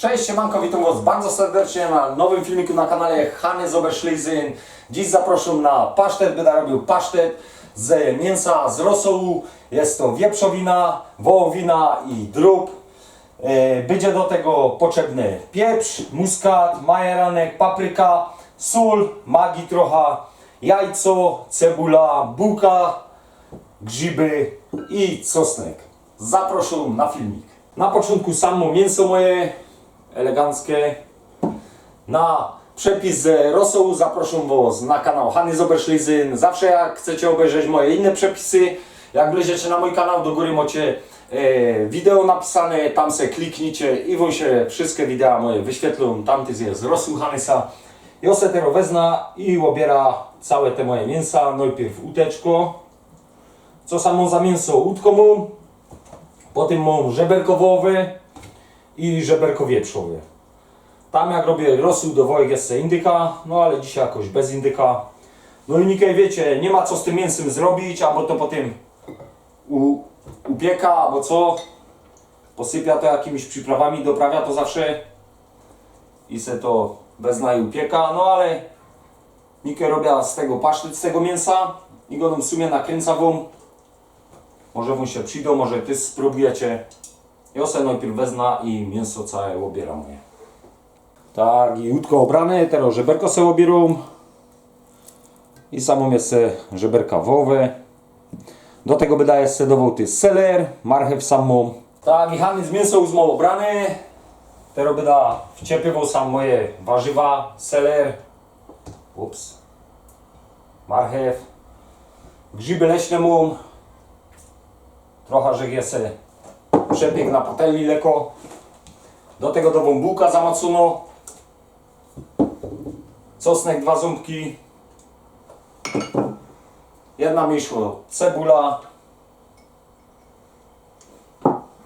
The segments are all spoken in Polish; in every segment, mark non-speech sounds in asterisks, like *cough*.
Cześć, siemanko, witam Was bardzo serdecznie na nowym filmiku na kanale Hannes Oberschlesien. Dziś zapraszam na pasztet, będę robił pasztet z mięsa z rosołu. Jest to wieprzowina, wołowina i drób. E, Będzie do tego potrzebny pieprz, muskat, majeranek, papryka, sól, magii trochę, jajco, cebula, bułka, grzyby i czosnek. Zapraszam na filmik. Na początku samo mięso moje eleganckie. Na przepis z rosołu zapraszam Was na kanał Hannes Oberschlesien. Zawsze jak chcecie obejrzeć moje inne przepisy, jak wleziecie na mój kanał, do góry macie e, wideo napisane, tam se kliknijcie i Wam się wszystkie wideo moje wyświetlą. Tam jest rosół Hannesa. Ja se teraz wezmę i obiera całe te moje mięsa. Najpierw uteczko. Co samo za mięso mam. Potem mam żeberko wołowe i żeberko wieprzowe. Tam jak robię rosół do wojek jest indyka, no ale dzisiaj jakoś bez indyka. No i nikę wiecie, nie ma co z tym mięsem zrobić, albo to potem u, upieka, albo co. Posypia to jakimiś przyprawami, doprawia to zawsze i se to wezna i upieka, no ale nikę robię z tego pasztet, z tego mięsa i go w sumie nakręca wam. Może wam się przyjdą, może ty spróbujecie. Ja se najpierw wezna i mięso całe obiera moje. Tak, i łódko obrane, teraz żeberko se obierą. I samo jest żeberka wołowe. Do tego wydaje se dował ty seler, marchew samą. Tak, i Hannes mięso już ma obrane. Teraz będę wciepywał sam moje warzywa, seler. Ups. Marchew. Grzyby leśne mam. Trochę, że jest se przebieg na patelni leko. Do tego do bułka zamacuno. Czosnek, dwa ząbki. Jedna miszło cebula.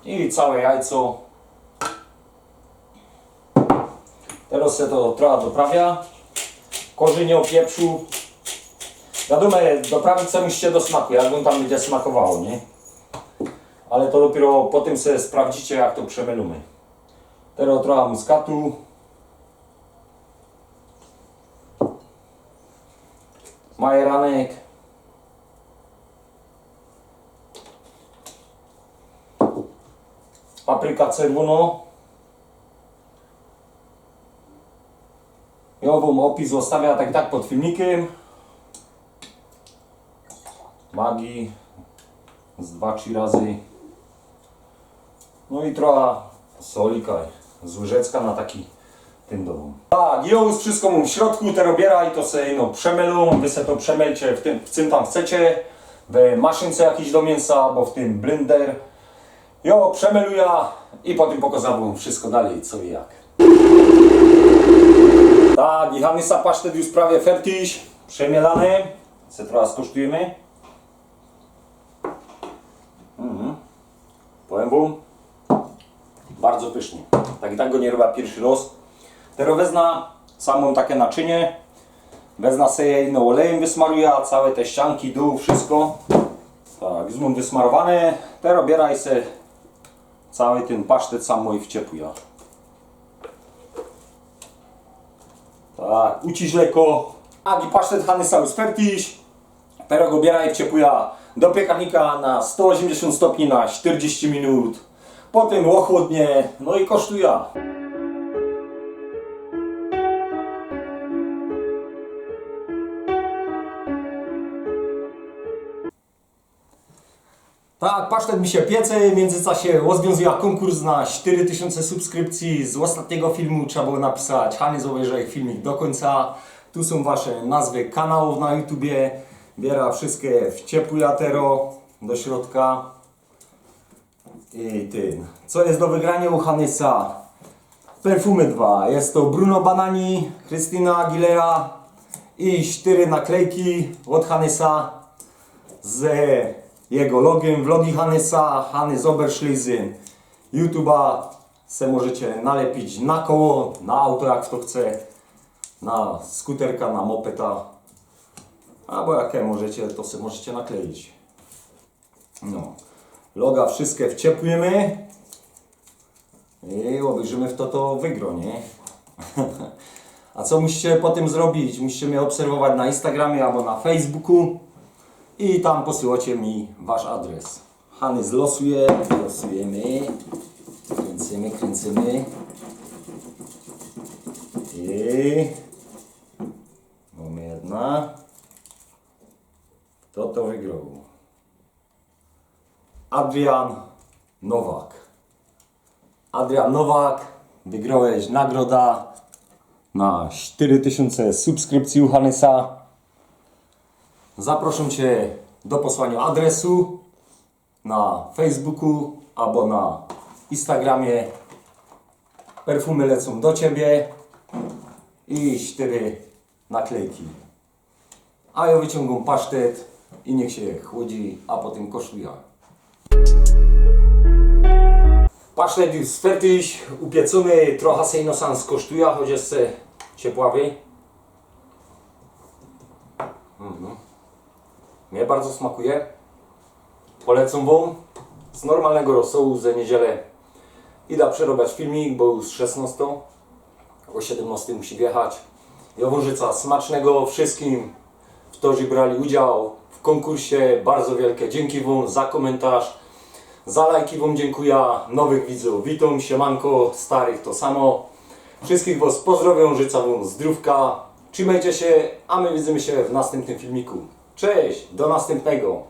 I całe jajco. Teraz się to trochę doprawia. Korzenie pieprzu. Wiadomo, doprawić co musicie do smaku, jak wam tam będzie smakowało, nie? Ale to dopiero potem sobie sprawdzicie jak to przemylimy. Teraz trochę muskatu. Majeranek. Papryka czerwono. Ja wam opis zostawię tak tak pod filmikiem. Magii z 2-3 razy. No i trochę solika z łyżeczka na taki tym domu. Tak, i już wszystko mam w środku, te robiera i to sobie no przemylą, wy se to przemelcie w tym, w czym tam chcecie, w maszynce jakiś do mięsa, albo w tym blender. Jo, przemeluję i potem pokazam wam wszystko dalej, co i jak. Tak, i Hanysa pasztet już prawie fertig, przemielany. Se trochę skosztujemy. Mhm. Powiem wam, bardzo pysznie. Tak i tak go nie robię pierwszy raz. Teraz wezmę samą takie naczynie. Wezmę sobie je no olejem wysmaruję, całe te ścianki, dół, wszystko. Tak, mam wysmarowane. Teraz bieraj se cały ten pasztet sam mój wciepuję. Tak, ucisz lekko. Tak, i pasztet Hanysa już fertig. Teraz go bieraj wciepuję do piekarnika na 180 stopni na 40 minut. Potem ochłodnie, no i kosztuje. Tak, pasztet mi się piece, w międzyczasie rozwiązuje konkurs na 4000 subskrypcji. Z ostatniego filmu trzeba było napisać Hannes obejrzaj filmik do końca. Tu są Wasze nazwy kanałów na YouTubie. Biera wszystkie w ciepłujatero do środka. I ten. Co jest do wygrania u Hannesa? Perfumy 2. Jest to Bruno Banani, Christina Aguilera i 4 naklejki od Hannesa z jego logiem, vlogi Hannesa, Hannes Oberschlesien. YouTube'a se możecie nalepić na koło, na auto jak kto chce, na skuterka, na mopeta, albo jakie możecie, to se możecie nakleić. No. Loga wszystkie wciepujemy. I obejrzymy w to to wygro, nie? *laughs* A co musicie po tym zrobić? Musicie mnie obserwować na Instagramie albo na Facebooku i tam posyłacie mi wasz adres. Hany zlosuje, losujemy, kręcimy, kręcimy. I mamy jedna. Kto to wygrał? Adrian Nowak. Adrian Nowak, wygrałeś nagroda na 4000 subskrypcji u Hanesa. Zapraszam Cię do posłania adresu na Facebooku albo na Instagramie. Perfumy lecą do Ciebie i cztery naklejki. A ja wyciągam pasztet i niech się chłodzi, a potem kosztuje. Już fertig, upiecony, trochę się ino sam skosztuje, choć jest ciepławy. Mhm. Mnie bardzo smakuje. Polecam Wam z normalnego rosołu za niedzielę idę przerobić filmik, bo już 16 o 17 musi wjechać. Jaworzyca smacznego wszystkim, którzy brali udział w konkursie. Bardzo wielkie dzięki Wam za komentarz. Za lajki Wam dziękuję. Nowych widzów witam, siemanko, starych to samo. Wszystkich Was pozdrowią, życzę Wam zdrówka. Trzymajcie się, a my widzimy się w następnym filmiku. Cześć, do następnego.